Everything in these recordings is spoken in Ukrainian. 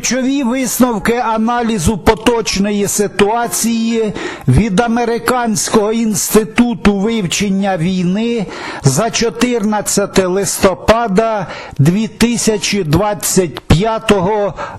Ключові висновки аналізу поточної ситуації від Американського інституту вивчення війни за 14 листопада 2025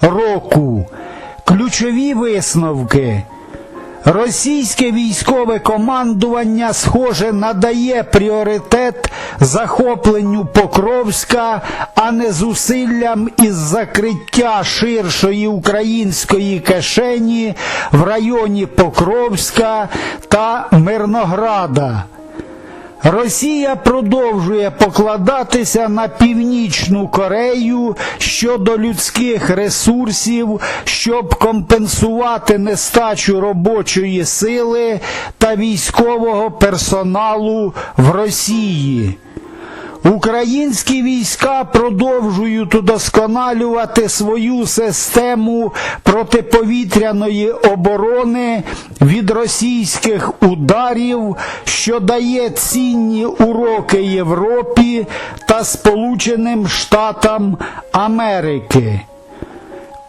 року. Ключові висновки. Російське військове командування, схоже, надає пріоритет захопленню Покровська, а не зусиллям із закриття ширшої української кишені в районі Покровська та Мирнограда. Росія продовжує покладатися на Північну Корею щодо людських ресурсів, щоб компенсувати нестачу робочої сили та військового персоналу в Росії. Українські війська продовжують удосконалювати свою систему протиповітряної оборони від російських ударів, що дає цінні уроки Європі та Сполученим Штатам Америки.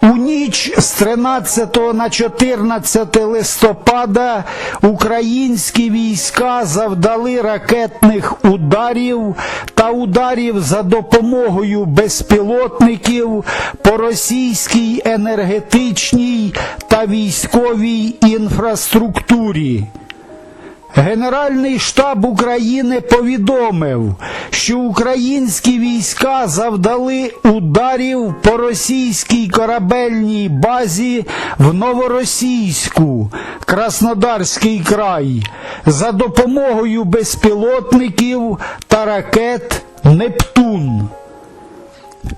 У ніч з 13 на 14 листопада українські війська завдали ракетних ударів та ударів за допомогою безпілотників по російській енергетичній та військовій інфраструктурі. Генеральний штаб України повідомив, що українські війська завдали ударів по російській корабельній базі в Новоросійську, Краснодарський край, за допомогою безпілотників та ракет Нептун.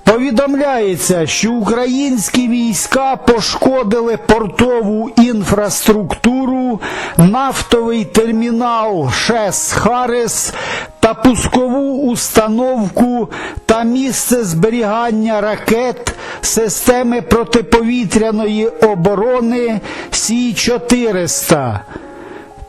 Повідомляється, що українські війська пошкодили портову інфраструктуру, нафтовий термінал ШЕС Харес та пускову установку та місце зберігання ракет системи протиповітряної оборони Сі-400.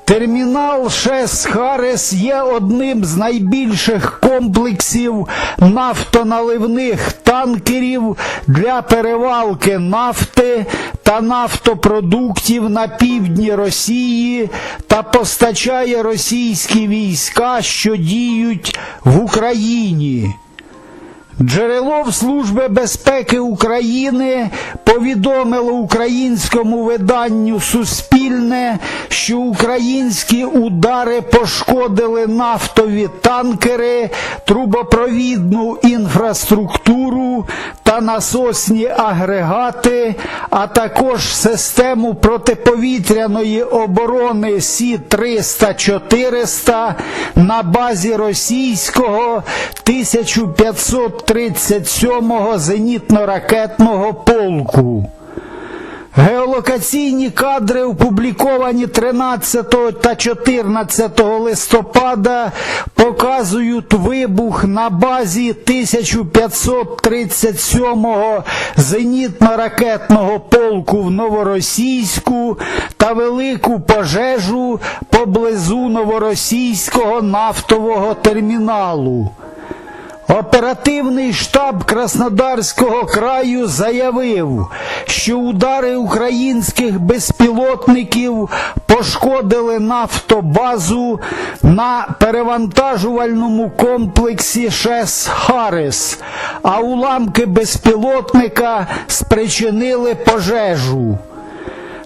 Термінал ШЕС Харес є одним з найбільших комплексів нафтоналивних танкерів для перевалки нафти та нафтопродуктів на півдні Росії та постачає російські війська, що діють в Україні. Джерело Служби безпеки України повідомило українському виданню Суспільне, що українські удари пошкодили нафтові танкери, трубопровідну інфраструктуру та насосні агрегати, а також систему протиповітряної оборони Сі-300-400 на базі російського 1537-го зенітно-ракетного полку. Геолокаційні кадри, опубліковані 13 та 14 листопада, показують вибух на базі 1537-го зенітно-ракетного полку в Новоросійську та велику пожежу поблизу новоросійського нафтового терміналу. Оперативний штаб Краснодарського краю заявив, що удари українських безпілотників пошкодили нафтобазу на перевантажувальному комплексі ШЕС Харес, а уламки безпілотника спричинили пожежу.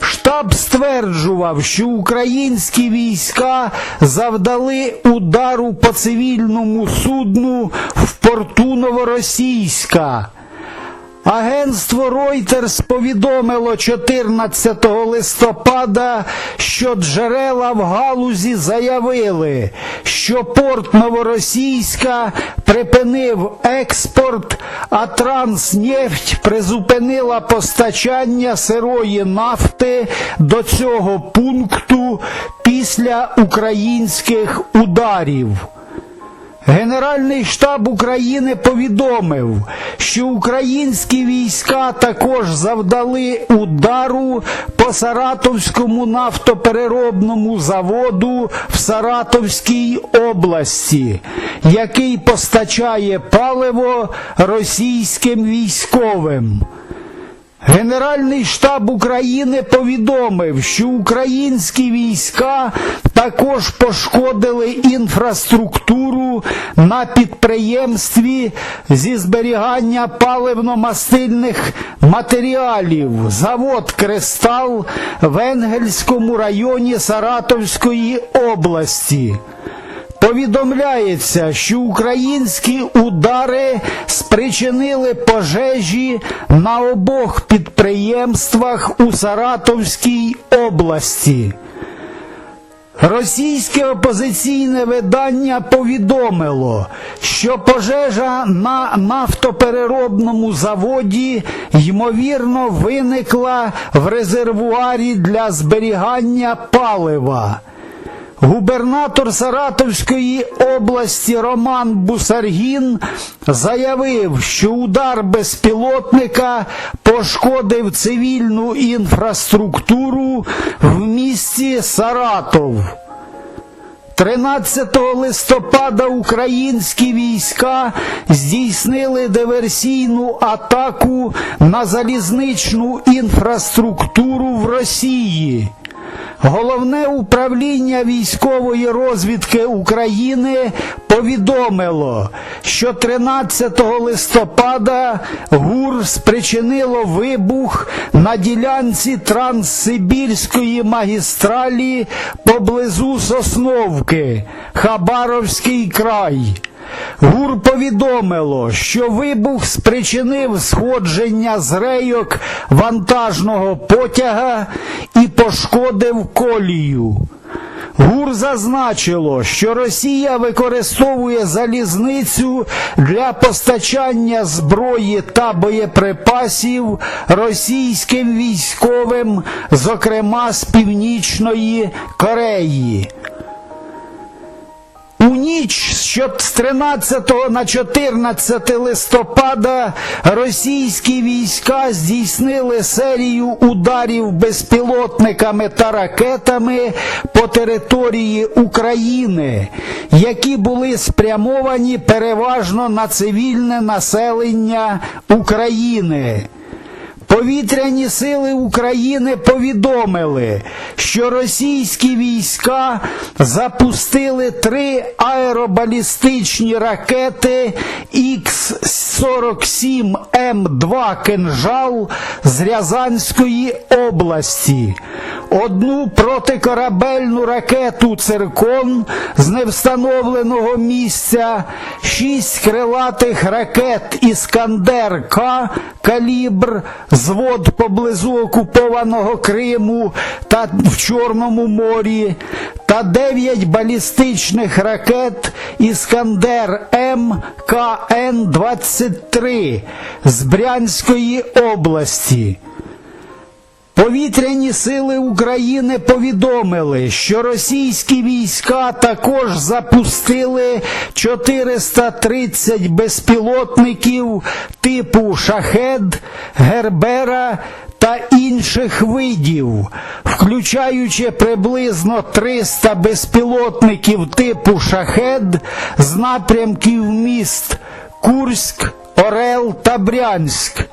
Штаб стверджував, що українські війська завдали удару по цивільному судну в порту Новоросійська. Агентство Reuters повідомило 14 листопада, що джерела в галузі заявили, що порт Новоросійська припинив експорт, а Транснефть призупинила постачання сирої нафти до цього пункту після українських ударів. Генеральний штаб України повідомив, що українські війська також завдали удару по Саратовському нафтопереробному заводу в Саратовській області, який постачає паливо російським військовим. Генеральний штаб України повідомив, що українські війська також пошкодили інфраструктуру на підприємстві зі зберігання паливно-мастильних матеріалів, завод Кристал в Енгельському районі Саратовської області. Повідомляється, що українські удари спричинили пожежі на обох підприємствах у Саратовській області. Російське опозиційне видання повідомило, що пожежа на нафтопереробному заводі ймовірно виникла в резервуарі для зберігання палива. Губернатор Саратовської області Роман Бусаргін заявив, що удар безпілотника пошкодив цивільну інфраструктуру в місті Саратов. 13 листопада українські війська здійснили диверсійну атаку на залізничну інфраструктуру в Росії. Головне управління військової розвідки України повідомило, що 13 листопада ГУР спричинило вибух на ділянці Транссибірської магістралі поблизу Сосновки, Хабаровський край. ГУР повідомило, що вибух спричинив сходження з рейок вантажного потяга і пошкодив колію. ГУР зазначило, що Росія використовує залізницю для постачання зброї та боєприпасів російським військовим, зокрема з Північної Кореї. Ніч що з 13 на 14 листопада російські війська здійснили серію ударів безпілотниками та ракетами по території України, які були спрямовані переважно на цивільне населення України. Повітряні сили України повідомили, що російські війська запустили три аеробалістичні ракети Х-47М2 «Кинжал» з Рязанської області, одну протикорабельну ракету «Циркон» з невстановленого місця, шість крилатих ракет «Іскандер-К» калібр, звод поблизу окупованого Криму та в Чорному морі, та дев'ять балістичних ракет Іскандер М КН-23 з Брянської області. Повітряні сили України повідомили, що російські війська також запустили 430 безпілотників типу Шахед, Гербера та інших видів, включаючи приблизно 300 безпілотників типу Шахед з напрямків міст Курськ, Орел та Брянськ.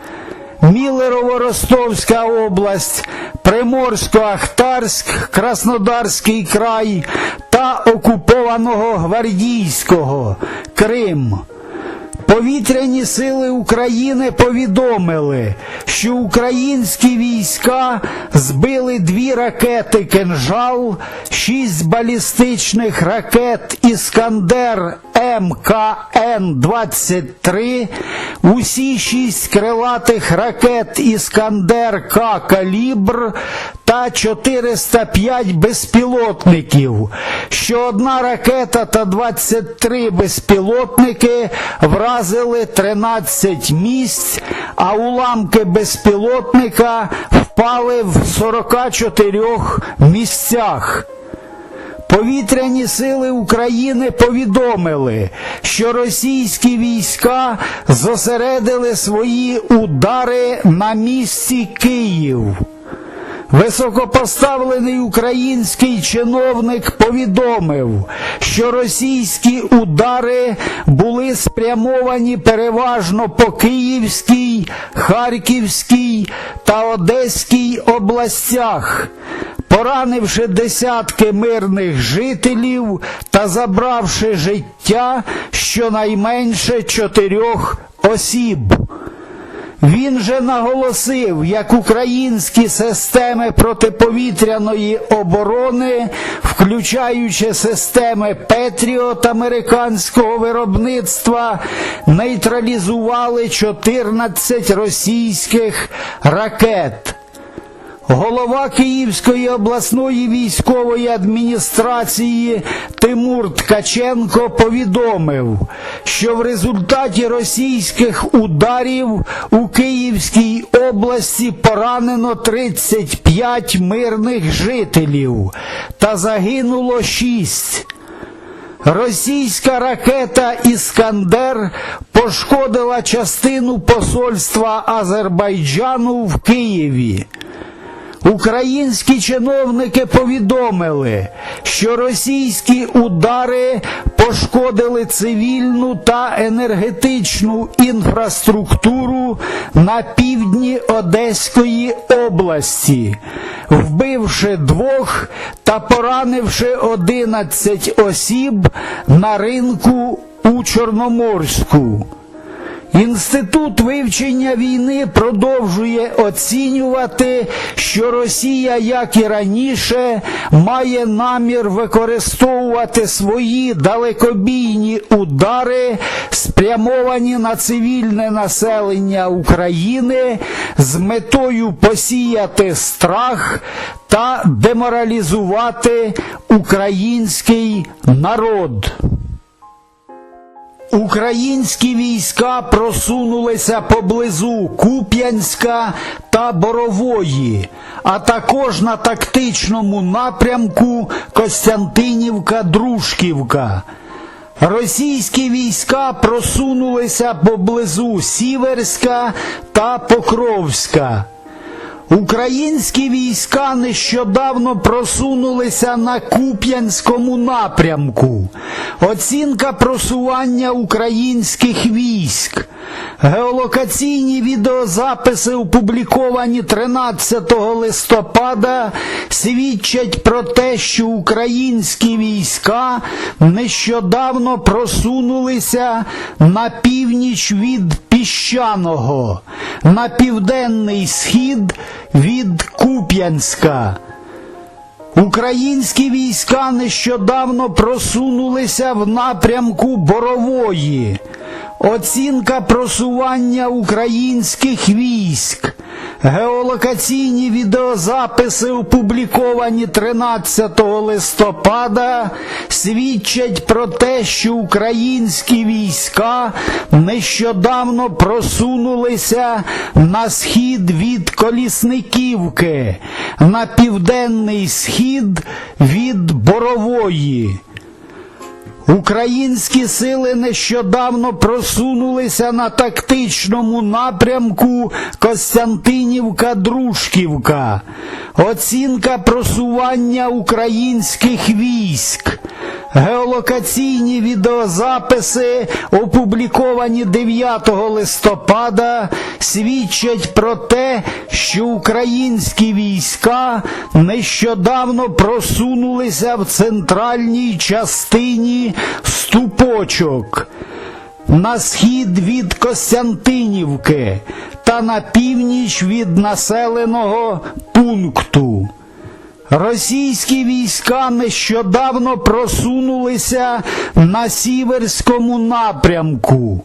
Мілерово-Ростовська область, Приморсько-Ахтарськ, Краснодарський край та окупованого Гвардійського Крим. Повітряні сили України повідомили, що українські війська збили дві ракети «Кинжал», шість балістичних ракет Іскандер МКН-23, усі шість крилатих ракет Іскандер К «Калібр» та 405 безпілотників, що одна ракета та 23 безпілотники вразили 13 місць, а уламки безпілотника впали в 44 місцях. Повітряні сили України повідомили, що російські війська зосередили свої удари на місті Київ. Високопоставлений український чиновник повідомив, що російські удари були спрямовані переважно по Київській, Харківській та Одеській областях, поранивши десятки мирних жителів та забравши життя щонайменше чотирьох осіб. Він же наголосив, як українські системи протиповітряної оборони, включаючи системи Петріот американського виробництва, нейтралізували 14 російських ракет. Голова Київської обласної військової адміністрації Тимур Ткаченко повідомив, що в результаті російських ударів у Київській області поранено 35 мирних жителів та загинуло 6. Російська ракета Іскандер пошкодила частину посольства Азербайджану в Києві. Українські чиновники повідомили, що російські удари пошкодили цивільну та енергетичну інфраструктуру на півдні Одеської області, вбивши двох та поранивши 11 осіб на ринку у Чорноморську. Інститут вивчення війни продовжує оцінювати, що Росія, як і раніше, має намір використовувати свої далекобійні удари, спрямовані на цивільне населення України з метою посіяти страх та деморалізувати український народ. Українські війська просунулися поблизу Куп'янська та Борової, а також на тактичному напрямку Костянтинівка-Дружківка. Російські війська просунулися поблизу Сіверська та Покровська. Українські війська нещодавно просунулися на Куп'янському напрямку. Оцінка просування українських військ. Геолокаційні відеозаписи, опубліковані 13 листопада, свідчать про те, що українські війська нещодавно просунулися на північ від Піщаного, на південний схід від Куп'янська. Українські війська нещодавно просунулися в напрямку Борової. Оцінка просування українських військ. Геолокаційні відеозаписи, опубліковані 13 листопада, свідчать про те, що українські війська нещодавно просунулися на схід від Колісниківки, на південний схід від Борової. Українські сили нещодавно просунулися на тактичному напрямку Костянтинівка-Дружківка. Оцінка просування українських військ. Геолокаційні відеозаписи, опубліковані 9 листопада, свідчать про те, що українські війська нещодавно просунулися в центральній частині ступочок на схід від Костянтинівки та на північ від населеного пункту. Російські війська нещодавно просунулися на сіверському напрямку.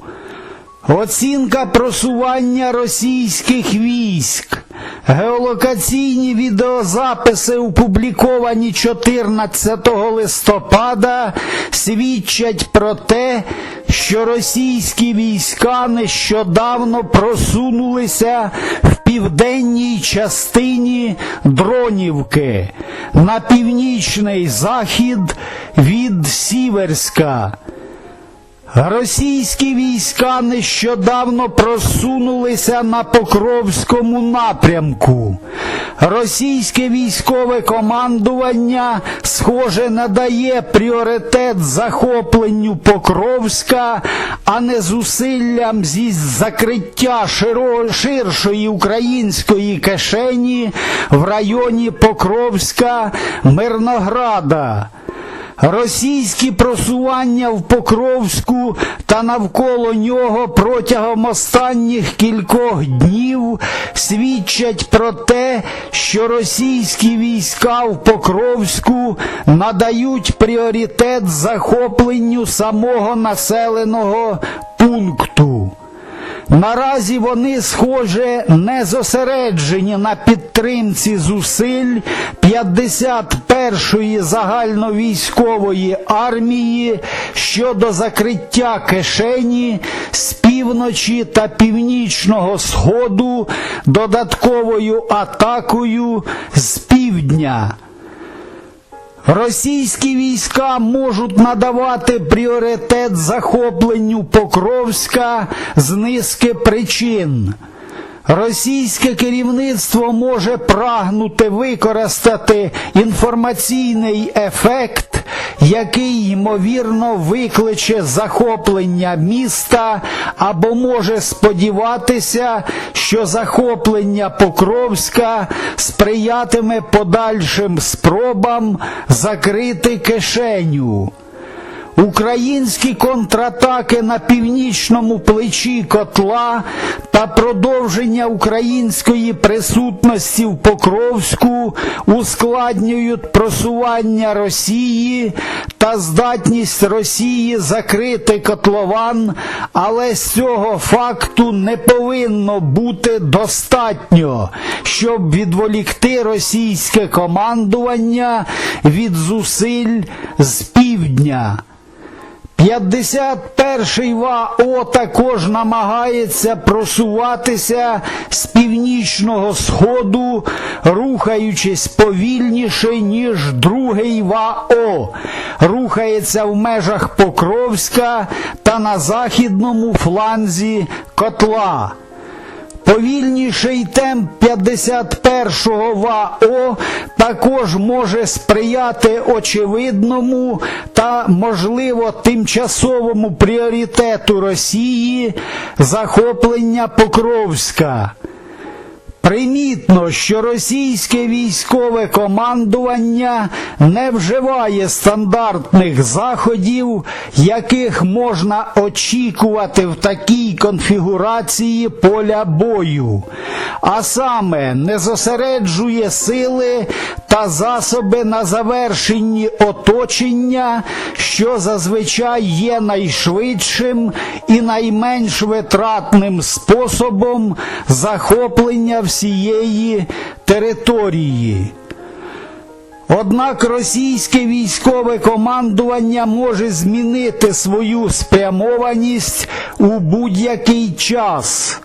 Оцінка просування російських військ. Геолокаційні відеозаписи, опубліковані 14 листопада, свідчать про те, що російські війська нещодавно просунулися в південній частині Дронівки на північний захід від Сіверська. Російські війська нещодавно просунулися на Покровському напрямку. Російське військове командування, схоже, надає пріоритет захопленню Покровська, а не зусиллям зі закриття ширшої української кишені в районі Покровська Мирнограда. Російські просування в Покровську та навколо нього протягом останніх кількох днів свідчать про те, що російські війська в Покровську надають пріоритет захопленню самого населеного пункту. Наразі вони, схоже, не зосереджені на підтримці зусиль 51-ї загальновійськової армії щодо закриття кишені з півночі та північного сходу додатковою атакою з півдня. Російські війська можуть надавати пріоритет захопленню Покровська з низки причин. Російське керівництво може прагнути використати інформаційний ефект, який ймовірно викличе захоплення міста, або може сподіватися, що захоплення Покровська сприятиме подальшим спробам закрити кишеню. Українські контратаки на північному плечі котла та продовження української присутності в Покровську ускладнюють просування Росії та здатність Росії закрити котлован, але з цього факту не повинно бути достатньо, щоб відволікти російське командування від зусиль з півдня. 51-й ВАО також намагається просуватися з північного сходу, рухаючись повільніше, ніж другий ВАО, рухається в межах Покровська та на західному фланзі котла. Повільніший темп 51-го ВАО також може сприяти очевидному та, можливо, тимчасовому пріоритету Росії захоплення Покровська. Примітно, що російське військове командування не вживає стандартних заходів, яких можна очікувати в такій конфігурації поля бою, а саме не зосереджує сили та засоби на завершенні оточення, що зазвичай є найшвидшим і найменш витратним способом захоплення всієї території. Однак російське військове командування може змінити свою спрямованість у будь-який час.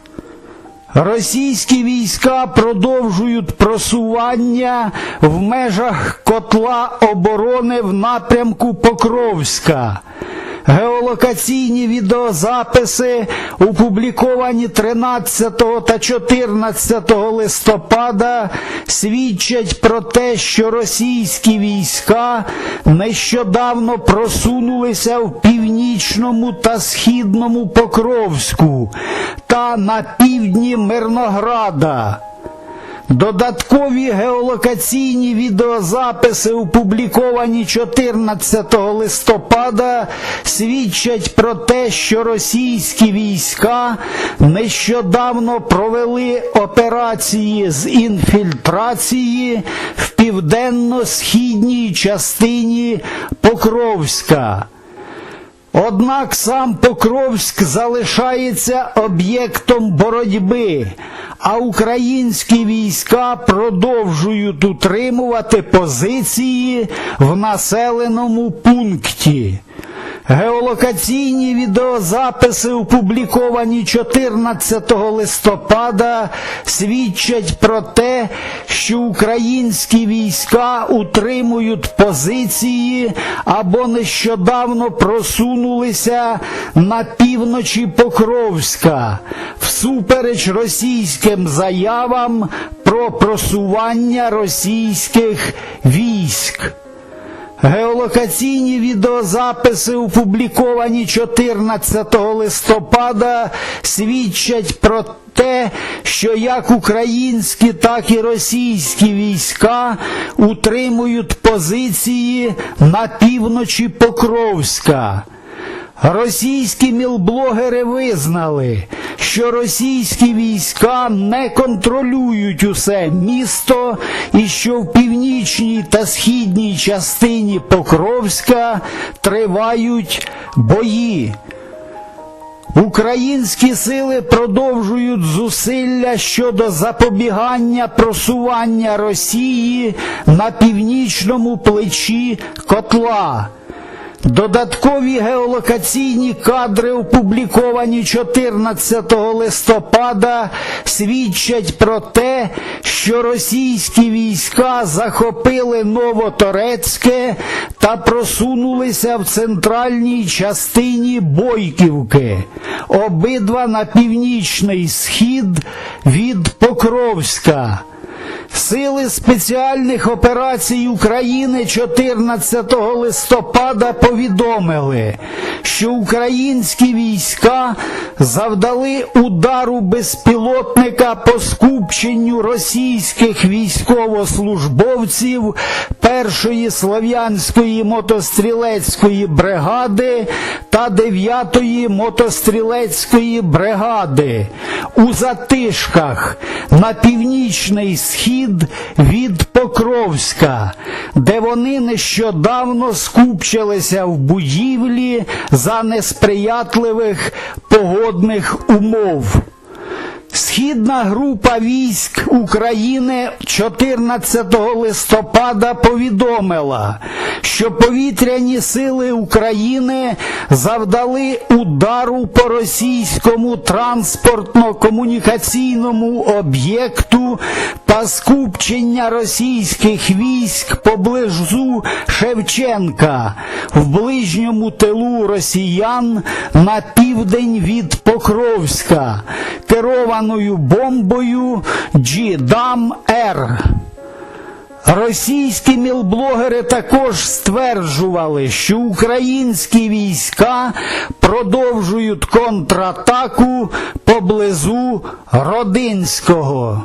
Російські війська продовжують просування в межах котла оборони в напрямку Покровська. Геолокаційні відеозаписи, опубліковані 13 та 14 листопада, свідчать про те, що російські війська нещодавно просунулися в північному та східному Покровську та на півдні Мирнограда. Додаткові геолокаційні відеозаписи, опубліковані 14 листопада, свідчать про те, що російські війська нещодавно провели операції з інфільтрації в південно-східній частині Покровська. Однак сам Покровськ залишається об'єктом боротьби, а українські війська продовжують утримувати позиції в населеному пункті. Геолокаційні відеозаписи, опубліковані 14 листопада, свідчать про те, що українські війська утримують позиції або нещодавно просунулися на півночі Покровська, всупереч російським заявам про просування російських військ. Геолокаційні відеозаписи, опубліковані 14 листопада, свідчать про те, що як українські, так і російські війська утримують позиції на півночі Покровська. Російські мілблогери визнали, що російські війська не контролюють усе місто і що в північній та східній частині Покровська тривають бої. Українські сили продовжують зусилля щодо запобігання просування Росії на північному плечі котла. Додаткові геолокаційні кадри, опубліковані 14 листопада, свідчать про те, що російські війська захопили Новоторецьке та просунулися в центральній частині Бойківки, обидва на північний схід від Покровська. Сили спеціальних операцій України 14 листопада повідомили, що українські війська завдали удару безпілотника по скупченню російських військовослужбовців першої слов'янської мотострілецької бригади та 9-ї мотострілецької бригади. У затишках на північний схід від Покровська, де вони нещодавно скупчилися в будівлі за несприятливих погодних умов. Східна група військ України 14 листопада повідомила, що повітряні сили України завдали удару по російському транспортно-комунікаційному об'єкту та скупчення російських військ поблизу Шевченка в ближньому тилу росіян на південь від Покровська керованою бомбою GDAM-Р. Російські мілблогери також стверджували, що українські війська продовжують контратаку поблизу Родинського.